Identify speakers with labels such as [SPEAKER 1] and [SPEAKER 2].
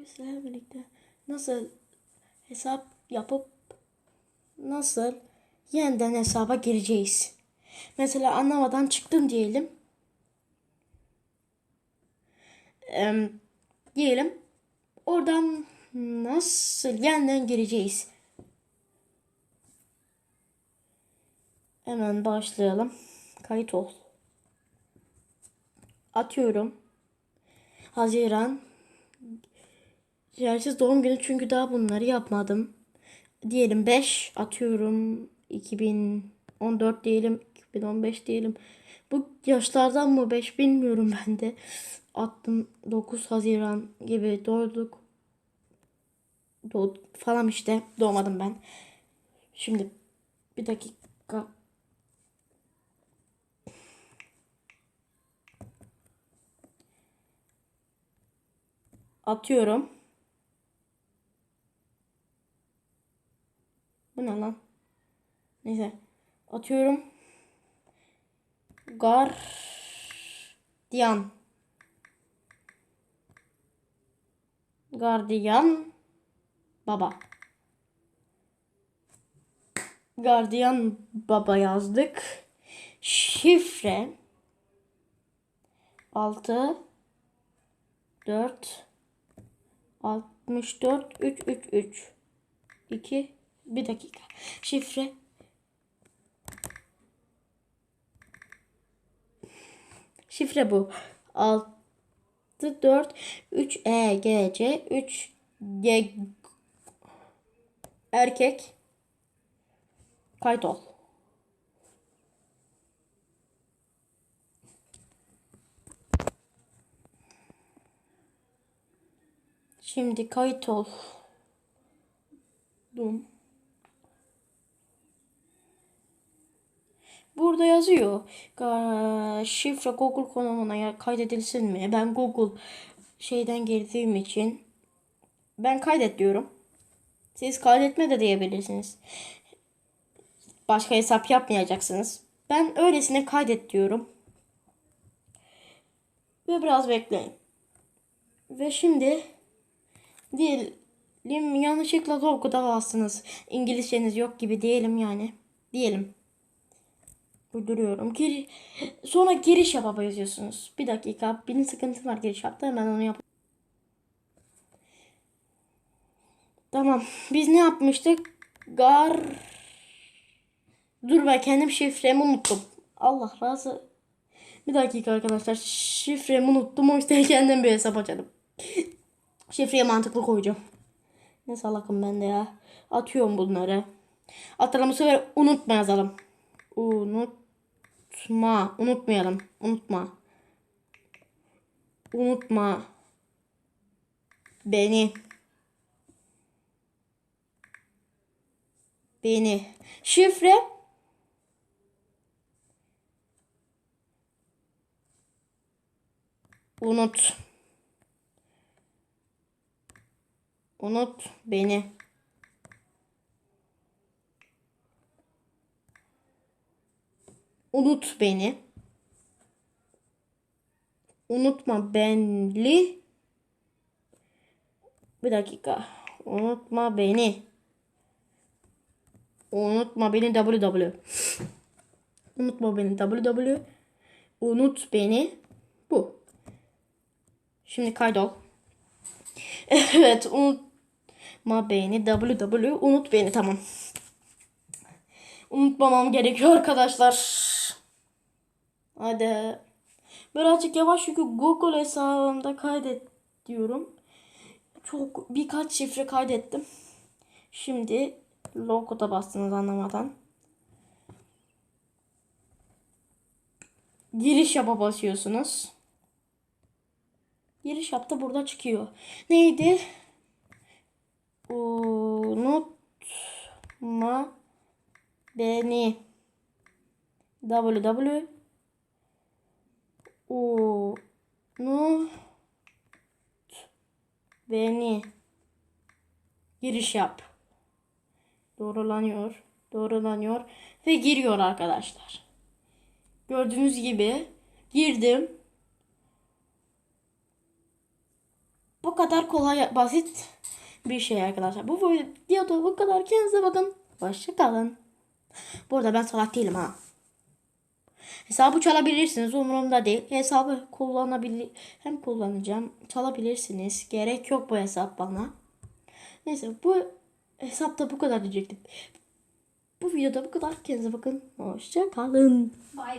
[SPEAKER 1] Bugün birlikte nasıl hesap yapıp nasıl yeniden hesaba gireceğiz. Mesela anlamadan çıktım diyelim. Eee, diyelim. Oradan nasıl yeniden gireceğiz. Hemen başlayalım. Kayıt ol. Atıyorum. Haziran. Yersiz doğum günü çünkü daha bunları yapmadım. Diyelim 5 atıyorum. 2014 diyelim. 2015 diyelim. Bu yaşlardan mı 5 bilmiyorum ben de. Attım 9 Haziran gibi doğduk. Doğduk falan işte. Doğmadım ben. Şimdi bir dakika. Atıyorum. Bu ne lan? Neyse. Atıyorum. Gardiyan. Gardiyan. Baba. Gardiyan baba yazdık. Şifre. 6 4 64 3 3 3 2 bir dakika. Şifre Şifre bu. 6 4 3 E G C 3 G erkek kayıt. Şimdi kayıt ol. Dum. Burada yazıyor. Şifre Google konumuna kaydedilsin mi? Ben Google şeyden girdiğim için ben kaydet diyorum. Siz kaydetme de diyebilirsiniz. Başka hesap yapmayacaksınız. Ben öylesine kaydet diyorum. Ve biraz bekleyin. Ve şimdi diyelim yanlışlıkla Google'da bastınız. İngilizceniz yok gibi diyelim yani. Diyelim. Uyduruyorum. Gir Sonra giriş yapaba yazıyorsunuz. Bir dakika. Benim sıkıntım var giriş yaptı. Hemen onu yap. Tamam. Biz ne yapmıştık? Gar... Dur ben kendim şifremi unuttum. Allah razı. Bir dakika arkadaşlar. Şifremi unuttum. O yüzden kendim bir hesap açalım. Şifreye mantıklı koyacağım. Ne salakım ben de ya. Atıyorum bunları. Atalım bu sefer unutma yazalım. Unutma. Unutmayalım. Unutma. Unutma. Beni. Beni. Şifre. Unut. Unut beni. Unut beni. Unutma benli. Bir dakika. Unutma beni. Unutma beni WW. Unutma beni WW. Unut beni. Bu. Şimdi kaydol. Evet unutma beni www unut beni tamam. Unutmamam gerekiyor arkadaşlar. Hadi. Birazcık yavaş çünkü Google hesabımda kaydet diyorum. Çok birkaç şifre kaydettim. Şimdi logoda bastınız anlamadan. Giriş yapa basıyorsunuz. Giriş yaptı burada çıkıyor. Neydi? Unutma beni. www Unut beni. Giriş yap. Doğrulanıyor. Doğrulanıyor. Ve giriyor arkadaşlar. Gördüğünüz gibi girdim. Bu kadar kolay, basit bir şey arkadaşlar. Bu videoda bu kadar. Kendinize bakın. Hoşça kalın. Bu arada ben salak değilim ha. Hesabı çalabilirsiniz. Umurumda değil. Hesabı kullanabilir hem kullanacağım. Çalabilirsiniz. Gerek yok bu hesap bana. Neyse bu hesapta bu kadar diyecektim. Bu videoda bu kadar. Kendinize bakın. Hoşça kalın.
[SPEAKER 2] Bay.